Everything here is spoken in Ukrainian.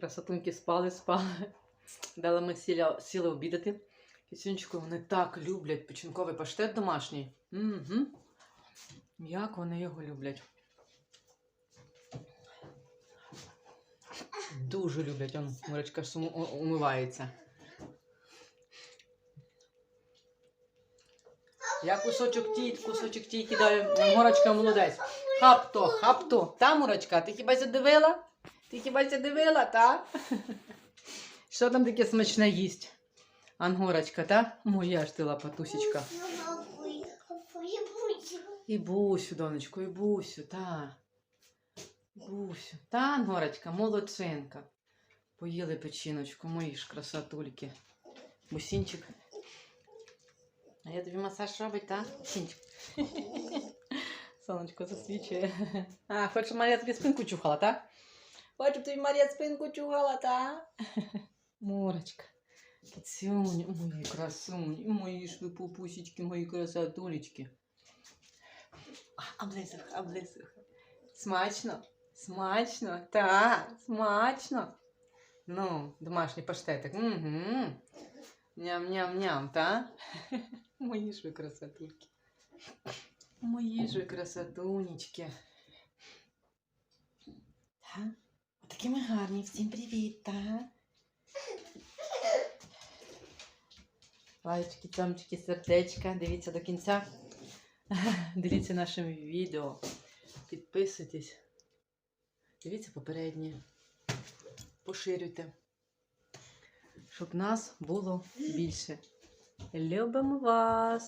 Красотунки спали, спали. Дали ми сіля, сіли обідати. Кисюнчику, вони так люблять печінковий паштет домашній. Угу. Як вони його люблять. Дуже люблять. Он, Мурочка ж умивається. Я кусочок ті, кусочок ті кидаю. Мурочка молодець. Хапто, хапто. Та, Мурочка, ти хіба дивила? Ти хіба дивила, та? Що там таке смачне їсть? Ангорочка, та? Моя ж ти лапатусечка. І бусю, донечко, і бусю, та. Бусю. Та, Ангорочка, молодчинка. Поїли печіночку, мої ж красотульки. Бусінчик. А я тобі масаж робить, та? Сінчик. Сонечко засвічує. А, хочеш, Марія тобі спинку чухала, та? Хочу тобі Марія спинку чухала, та? Мурочка. Кицюнь, мої красуні, мої ж ви пупусечки, мої красотулечки. А, Облизух, облизух. Смачно? Смачно? Так, смачно. Ну, домашній паштетик. Угу. Ням-ням-ням, та? Мої ж ви красотульки. Мої ж ви красотунечки. Так? Отакі ми гарні. Всім привіт, так? Лайчики, цьомчики, сердечка. Дивіться до кінця. Дивіться нашим відео. Підписуйтесь. Дивіться попереднє. Поширюйте. Щоб нас було більше. Любимо вас!